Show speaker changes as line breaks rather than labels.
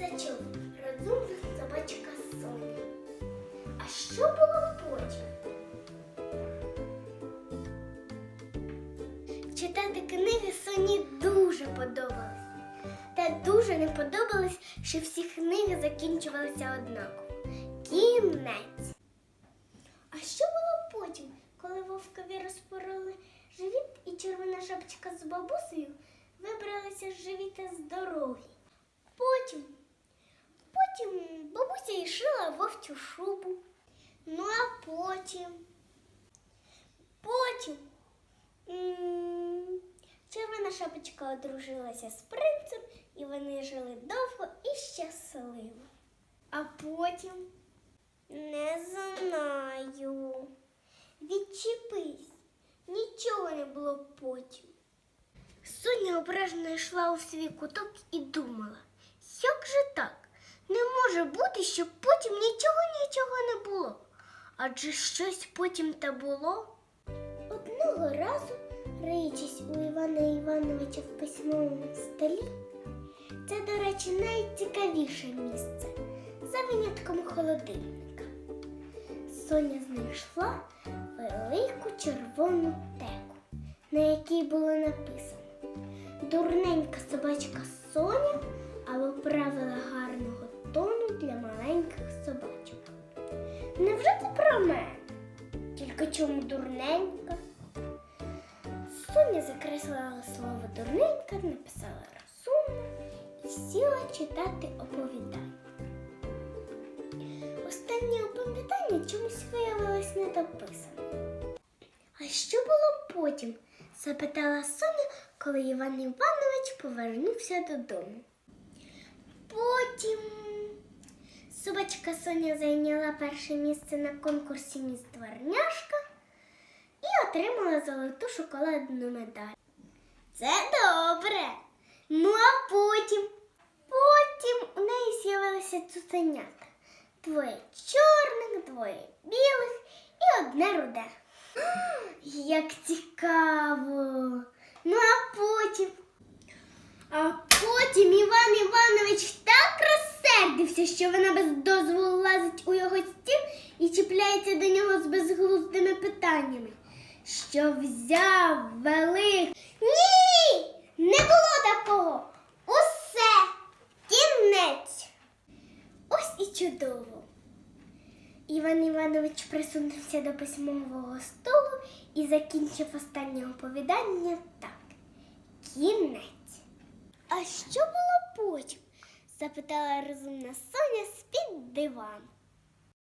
їжачок, розумна собачка Соня. А що було потім? Читати книги Соні дуже подобалось. Та дуже не подобалось, що всі книги закінчувалися однаково. Кінець. А що було потім, коли вовкові розпороли живіт і червона шапочка з бабусею вибралися з живіта з дороги? Потім, потім бабуся і шила вовчу шубу. Ну а потім, потім червона шапочка одружилася з принцем, і вони жили довго і щасливо. А потім не знаю. Відчепись, нічого не було потім. Соня ображено йшла у свій куток і думала, як же так? Не може бути, щоб потім нічого нічого не було. Адже щось потім та було. Одного разу, риючись у Івана Івановича в письмовому столі, це, до речі, найцікавіше місце за винятком холодильника. Соня знайшла велику червону теку, на якій було написано Дурненька собачка Соня або правила гарного Невже це про мене? Тільки чому дурненька? Соня закреслила слово дурненька, написала розумна і сіла читати оповідання. Останнє оповідання чомусь виявилось недописаним. А що було потім? запитала Соня, коли Іван Іванович повернувся додому. Потім собачка Соня зайняла перше місце на конкурсі Міс Дворняшка і отримала золоту шоколадну медаль. Це добре. Ну а потім, потім у неї з'явилися цуценята. Двоє чорних, двоє білих і одне руде. Як цікаво. Ну а потім. А потім Іван Іванович так розсердився, що вона без дозволу лазить у його стіл і чіпляється до нього з безглуздими питаннями. Що взяв велик. Ні! Не було такого. Усе кінець. Ось і чудово. Іван Іванович присунувся до письмового столу і закінчив останнє оповідання так. Кінець. А що було потім? Запитала розумна Соня з-під дивану.